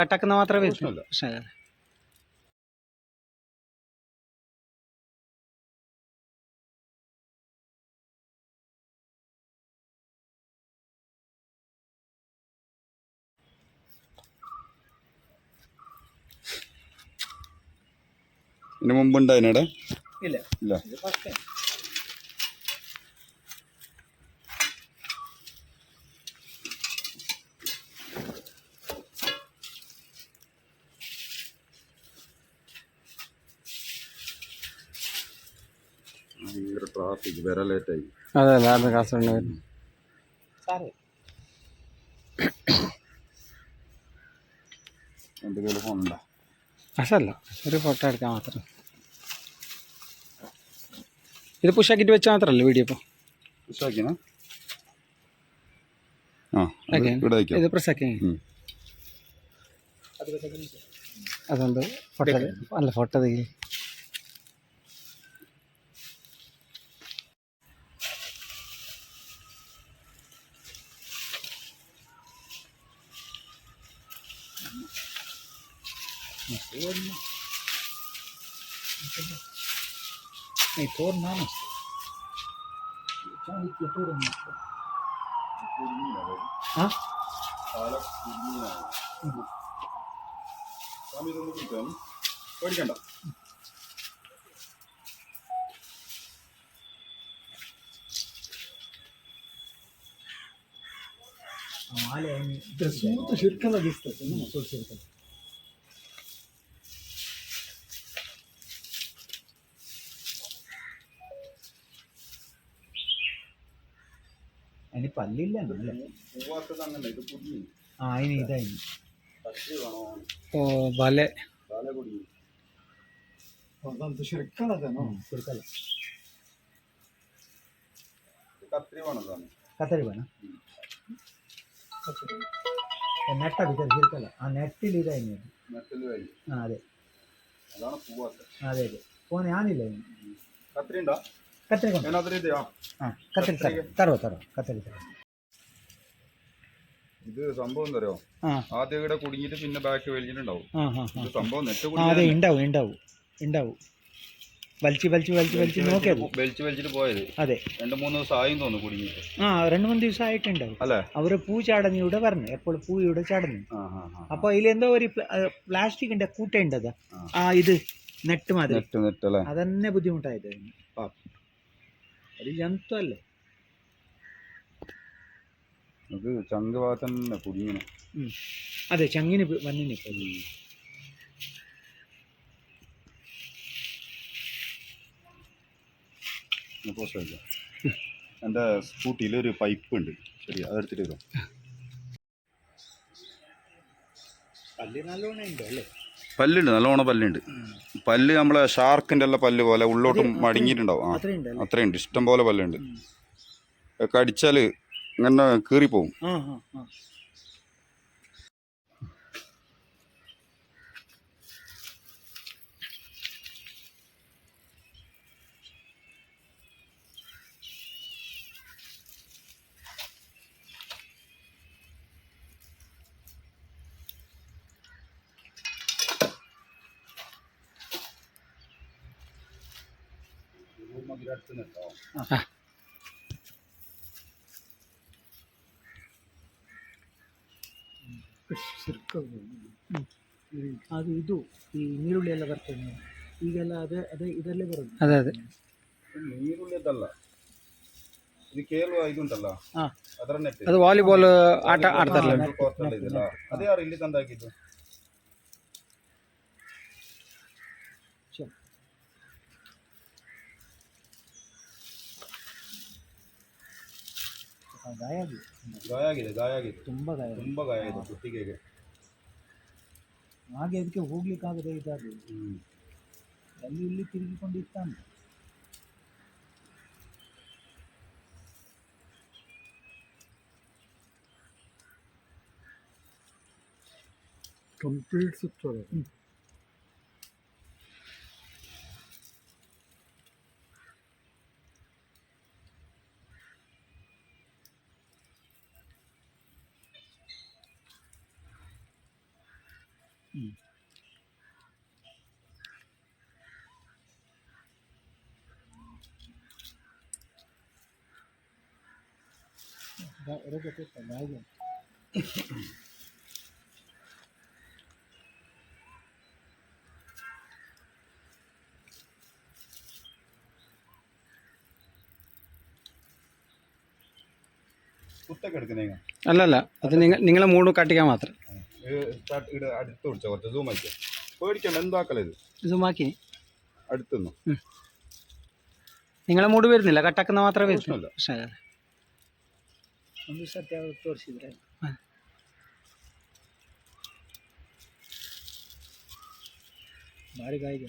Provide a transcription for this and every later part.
കട്ടാക്കുന്ന മാത്രമേ പ്രശ്നമില്ല. ഇതിന് മുമ്പ് ഉണ്ടായിനടെ? ഇല്ല. ഇല്ല. ട്രാഫിക് വരാൻ ലേറ്റായി അതെ അതെ കാസർഗോഡ് വരും സാറേ. എന്റെ കയ്യിൽ ഫോണുണ്ടോ അസല്ല ഒരു ഫോട്ടോ എടുക്കാൻ മാത്രം. ഇത് പുഷാക്കിട്ട് വെച്ചാൽ മാത്രമല്ലേ വീഡിയോ ഇപ്പോൾ പുഷാക്കിനാ ആ ഇത്. അതുകൊണ്ട് ഫോട്ടോ അല്ല ഫോട്ടോ തെയ്യ नहीं तोड़ना ना चाहे कि तोड़ना हाँ സ്വാമി ഇതൊന്ന് പിടിക്കാം. പേടിക്കണ്ട स्मूथ शिरकला दिसतात ना तो അതിന് പല്ലില്ല ആ ഇതായി. ഓ വല. കത്തരി വേണം നെട്ട വിതറി ശരിക്കല്ല ആ നെട്ടിൽ ഇതായി. ആ അതെ. അതെ അതെ. ഓ ഞാനില്ല കത്രി ഉണ്ടോ? ಕತ್ತರಿ ಕೊಂಡು അതിനകത്ത് ഇതെയോ ಹಾಂ ಕತ್ತರಿ ತರೋ ತರುವ ತರುವ ಕತ್ತರಿ ತರೋ ഇത് സംഭവം എന്താ അറിയോ ಹಾಂ ആദ്യം ഇവിടെ കുടുങ്ങിയിട്ട് പിന്നെ ബാക്ക് വലിച്ചിട്ടുണ്ടാവും ಹಾಂ ಹಾಂ ಹಾಂ ഇത് സംഭവം നെറ്റ് ആ അതെ ഉണ്ടാവും ഉണ്ടാവും ഉണ്ടാവും വലിച്ച് വലിച്ച് വലിച്ച് വലിച്ച് നോക്കിയത് വലിച്ചു വലിച്ചിട്ട് പോയത് അതെ രണ്ട് മൂന്ന് ദിവസം ആയും തോന്നുന്നു കുടുങ്ങിയിട്ട് ആ രണ്ട് മൂന്ന് ദിവസം ആയിട്ടുണ്ടാവും അല്ലേ അവർ പൂ ചാടന്ന് ഇവിടെ പറഞ്ഞു എപ്പോൾ പൂ ഇവിടെ ചാടുന്നു ആ ആ ആ അപ്പോൾ ഇതിലെന്തോ ഒരു പ്ലാസ്റ്റിക്കിന്റെ കൂട്ടുണ്ടത് ആ. ആ ഇത് നെറ്റ് മാതിരി നെറ്റ് നെറ്റ് അല്ലേ അതന്നെ ബുദ്ധിമുട്ടായത് പാപ്പ ഒരു ജന്തു അല്ലേ അത് ചങ്ക് ഭാഗത്ത് തന്നെ കുടുങ്ങിനെ അതെ ചങ്ങിന് വന്നിന് ഇപ്പോൾ പോസ്റ്റ് എന്റെ സ്കൂട്ടിയിൽ ഒരു പൈപ്പ് ഉണ്ട്. ശരി അതെടുത്തിട്ട് വരാം. പല്ല് നല്ലോണം ഉണ്ടോ അല്ലേ? പല്ലുണ്ട് നല്ലോണം പല്ലുണ്ട്. പല്ല് നമ്മളെ ഷാർക്കിന്റെ എല്ലാം പല്ല് പോലെ ഉള്ളോട്ടും മടങ്ങിയിട്ടുണ്ടാവും. ആ അത്രയുണ്ട്. ഇഷ്ടം പോലെ പല്ലുണ്ട്. കടിച്ചാൽ ഇങ്ങനെ കീറിപ്പോവും. ಅದು ಇದು ಈ ನೀರುಳ್ಳಿ ಎಲ್ಲ ಬರ್ತದೆ. ಈಗೆಲ್ಲ ಅದೇ ಅದೇ ಇದರಲ್ಲೇ ಬರುತ್ತೆ ಅದೇ ಅದೇ. ನೀರುಳ್ಳಿದಲ್ಲ ಇದು ಕೇಳುವ ಇದುಂಟಲ್ಲ? ಅದರನ್ನೇ ಅದು ವಾಲಿಬಾಲ್ ಆಟ ಆಡ್ತಾರಲ್ಲ. ಅದೇ ಅವ್ರು ಇಲ್ಲಿ ತಂದಾಗಿದ್ದು ಗಾಯ ಆಗಿದೆ ಗಾಯ ಆಗಿದೆ ಗಾಯ ಆಗಿದೆ ತುಂಬ ಗಾಯ ಆಗಿದೆ. ತುಂಬಾ ಗಾಯ ಇದೆ ಕುತ್ತಿಗೆಗೆ ಹಾಗೆ ಅದಕ್ಕೆ ಹೋಗ್ಲಿಕ್ಕಾಗದೆ ಇದಾಗಿ ಹ್ಞೂ ಅಲ್ಲಿ ಇಲ್ಲಿ ತಿರುಗಿಕೊಂಡಿರ್ತಾನೆ ಕಂಪ್ಲೀಟ್ ಸುತ್ತೋದು ಹಾಗೆ con എടുക്കുന്നേ അല്ലല്ല അത് നിങ്ങൾ നിങ്ങളെ മൂട് കാട്ടിക്കാൻ മാത്രം. അടുത്ത് പിടിച്ച കുറച്ച് സൂം ആക്കിയോ. പേടിക്കണ്ട എന്താക്കലത് ആക്കി. അടുത്തുനിന്ന് നിങ്ങളെ മൂട് വരുന്നില്ല കട്ടാക്കുന്ന മാത്രമേ വരുന്നുള്ളൂ. പക്ഷേ ಒಂದು ಸರ್ತಿ ಯಾವಾಗ ತೋರಿಸಿದ್ರೆ. ಹ. ಭಾರಿ ಗಾಯ ಇದೆ.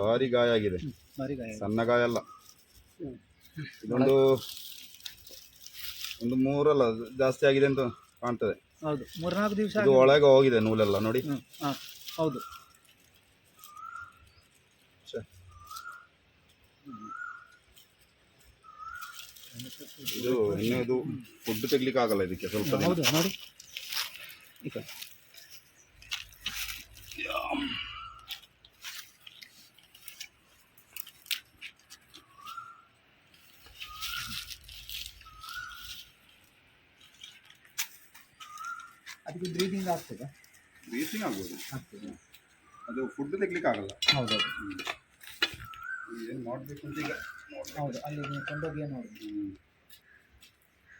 ಭಾರಿ ಗಾಯ ಆಗಿದೆ. ಭಾರಿ ಗಾಯ. ಸಣ್ಣ ಗಾಯ ಅಲ್ಲ. ಇದೊಂದು ಒಂದು ಮೂರಲ್ಲ ಜಾಸ್ತಿ ಆಗಿದೆ ಅಂತ ಕಾಣ್ತದೆ. ಹೌದು ಮೂರ್ನಾಲ್ಕು ದಿವಸ ಇದು ಒಳಗೆ ಹೋಗಿದೆ ನೂಲೆಲ್ಲ ನೋಡಿ. ಹಾ ಹೌದು. ಇದು ಇನ್ನೂ ಇದು ಫುಡ್ ತೆಗ್ಲಿಕ್ಕೆ ಆಗಲ್ಲ ಇದಕ್ಕೆ ಸ್ವಲ್ಪ. ಹೌದು ನೋಡಿ. ಈ ಕಡೆ. ಅದಕ್ಕೆ ಬ್ರೀದಿಂಗ್ ಆಗ್ತದೆ? Breathing ಆಗ್ಬೋದು. ಆಗ್ತದೆ? ಅದು ಫುಡ್ ತೆಗ್ಲಿಕ್ಕೆ ಆಗಲ್ಲ. ಹೌದೌದು ಏನು ಮಾಡಬೇಕು ಅಂತ ಈಗ. ಹೌದು ಅಲ್ಲಿ ನೀವು ಕೊಂಡೋಗಿ ನೋಡಿ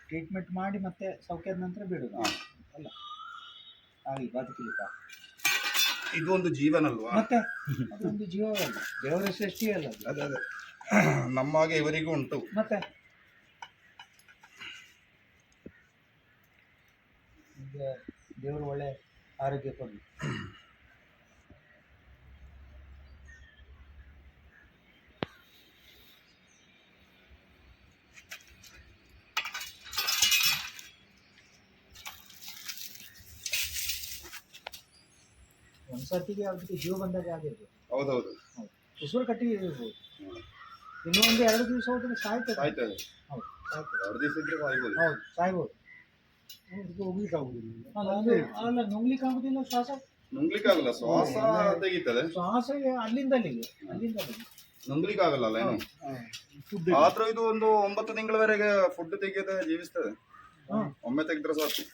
ಟ್ರೀಟ್ಮೆಂಟ್ ಮಾಡಿ ಮತ್ತೆ ಸೌಖ್ಯದ ನಂತರ ಬಿಡೋದು. ಹಾ. ಅಲ್ಲ. ಹಾಗೆ ಬದುಕಲಿಕ್ಕ ಇದು ಒಂದು ಜೀವನ ಅಲ್ವಾ ಮತ್ತೆ? ಅದೊಂದು ಜೀವವಲ್ಲ. ದೇವರ ಸೃಷ್ಟಿ ಅಲ್ಲ ಅದು. ಅದೇ ಅದೇ. ನಮ್ಮ ಹಾಗೆ ಇವರಿಗೂ ಉಂಟು. ಮತ್ತೆ? ದೇವರು ಒಳ್ಳೆ ಆರೋಗ್ಯ ಕೊಡಲಿ. ಒಂದ್ಸರ್ತಿಗೆ ಅದಕ್ಕೆ ಜೀವ ಬಂದಾಗ ಆಗಿರ್ಬೋದು ಹೌದೌದು. ಹೌದು. ಉಸಿರು ಕಟ್ಟಿ ಇರ್ಬೋದು. ಇನ್ನೂ ಒಂದು ಎರಡು ದಿವಸ ಹೋದ್ರೆ ಸಾಯ್ತದೆ. ಸಾಯ್ತದೆ. ಹೌದು ಸಾಯ್ತದೆ. ಎರಡು ದಿವಸ ಇದ್ರೆ ಸಾಯ್ಬೋದು. ಹೌದು ಸಾಯ್ಬೋದು. ಹೋಗ್ಲಿಕ್ಕೆ ಆಗುದಿಲ್ಲ. ಅಲ್ಲ ನುಂಗ್ಲಿಕ್ಕೆ ಆಗುದಿಲ್ಲ ಶ್ವಾಸ? ನುಂಗ್ಲಿಕ್ಕೆ ಆಗಲ್ಲ ಶ್ವಾಸ ತೆಗಿತದೆ. ಶ್ವಾಸ ಅಲ್ಲಿಂದ ಅಲ್ಲಿಗೆ ಅಲ್ಲಿಂದ ಅಲ್ಲಿಗೆ ನುಂಗ್ಲಿಕ್ಕೆ ಆಗಲ್ಲ ಅಲ್ಲ ಏನು? ಫುಡ್ ಆದ್ರೂ ಇದು ಒಂದು ಒಂಬತ್ತು ತಿಂಗಳವರೆಗೆ ಫುಡ್ ತೆಗೆಯದೆ ಜೀವಿಸ್ತದೆ. ಒಮ್ಮೆ ತೆಗೆದ್ರೆ ಸಾಕು.